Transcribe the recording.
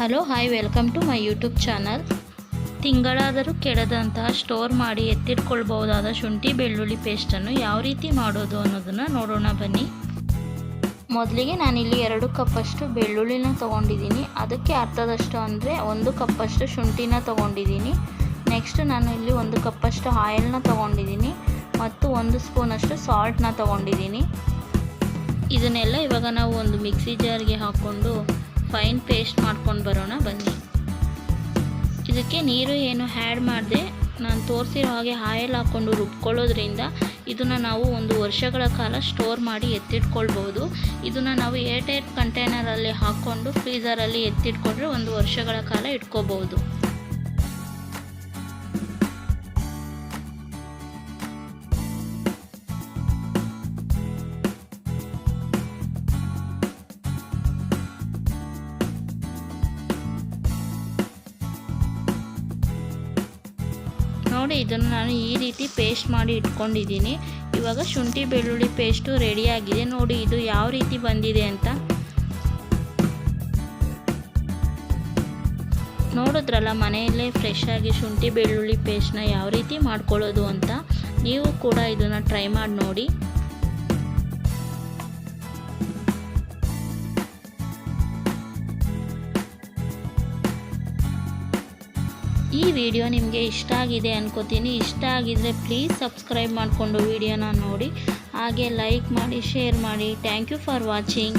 Hello, hi, welcome to my YouTube channel. ತಿಂಗಳಾದರೂ ಕೆಡದಂತಹ store ಮಾಡಿ ಎತ್ತಿಟ್ಕೊಳ್ಬಹುದಾದ ಶುಂಠಿ ಬೆಳ್ಳುಳ್ಳಿ ಪೇಸ್ಟನ್ನು ಯಾವ ರೀತಿ ಮಾಡೋದು ಅನ್ನೋದನ್ನು ನೋಡೋಣ ಬನ್ನಿ. ಮೊದಲಿಗೆ ನಾನಿಲ್ಲಿ ಎರಡು ಕಪ್ಪಷ್ಟು ಬೆಳ್ಳುಳ್ಳಿನ ತೊಗೊಂಡಿದ್ದೀನಿ. ಅದಕ್ಕೆ ಅರ್ಧದಷ್ಟು ಅಂದರೆ ಒಂದು ಕಪ್ಪಷ್ಟು ಶುಂಠಿನ ತೊಗೊಂಡಿದ್ದೀನಿ. ನೆಕ್ಸ್ಟ್ ನಾನು ಇಲ್ಲಿ ಒಂದು ಕಪ್ಪಷ್ಟು ಆಯಿಲ್ನ ತೊಗೊಂಡಿದ್ದೀನಿ ಮತ್ತು ಒಂದು ಸ್ಪೂನಷ್ಟು ಸಾಲ್ಟ್ನ ತೊಗೊಂಡಿದ್ದೀನಿ. ಇದನ್ನೆಲ್ಲ ಇವಾಗ ನಾವು ಒಂದು ಮಿಕ್ಸಿ ಜಾರ್ಗೆ ಹಾಕ್ಕೊಂಡು ಫೈನ್ ಪೇಸ್ಟ್ ಮಾಡ್ಕೊಂಡು ಬರೋಣ, ಬನ್ನಿ. ಇದಕ್ಕೆ ನೀರು ಏನು ಆ್ಯಡ್ ಮಾಡಿದೆ, ನಾನು ತೋರಿಸಿರೋ ಹಾಗೆ ಆಯಿಲ್ ಹಾಕ್ಕೊಂಡು ರುಬ್ಕೊಳ್ಳೋದ್ರಿಂದ ಇದನ್ನು ನಾವು ಒಂದು ವರ್ಷಗಳ ಕಾಲ ಸ್ಟೋರ್ ಮಾಡಿ ಎತ್ತಿಟ್ಕೊಳ್ಬೋದು ಇದನ್ನು ನಾವು ಏರ್ಟೈರ್ ಕಂಟೈನರಲ್ಲಿ ಹಾಕ್ಕೊಂಡು ಫ್ರೀಝರಲ್ಲಿ ಎತ್ತಿಟ್ಕೊಂಡ್ರೆ ಒಂದು ವರ್ಷಗಳ ಕಾಲ ಇಟ್ಕೋಬೋದು ನೋಡಿ, ಇದನ್ನು ನಾನು ಈ ರೀತಿ ಪೇಸ್ಟ್ ಮಾಡಿ ಇಟ್ಕೊಂಡಿದ್ದೀನಿ. ಇವಾಗ ಶುಂಠಿ ಬೆಳ್ಳುಳ್ಳಿ ಪೇಸ್ಟು ರೆಡಿಯಾಗಿದೆ ನೋಡಿ, ಇದು ಯಾವ ರೀತಿ ಬಂದಿದೆ ಅಂತ. ನೋಡಿದ್ರಲ್ಲ, ಮನೆಯಲ್ಲೇ ಫ್ರೆಶ್ ಆಗಿ ಶುಂಠಿ ಬೆಳ್ಳುಳ್ಳಿ ಪೇಸ್ಟ್ನ ಯಾವ ರೀತಿ ಮಾಡ್ಕೊಳ್ಳೋದು ಅಂತ. ನೀವು ಕೂಡ ಇದನ್ನು ಟ್ರೈ ಮಾಡಿ ನೋಡಿ. ಈ ವಿಡಿಯೋ ನಿಮಗೆ ಇಷ್ಟ ಆಗಿದೆ ಅನ್ಕೋತೀನಿ. ಇಷ್ಟ ಆಗಿದ್ರೆ ಪ್ಲೀಸ್ ಸಬ್ಸ್ಕ್ರೈಬ್ ಮಾಡಿಕೊಂಡು ವಿಡಿಯೋನ ನೋಡಿ. ಹಾಗೆ ಲೈಕ್ ಮಾಡಿ ಶೇರ್ ಮಾಡಿ. Thank you for watching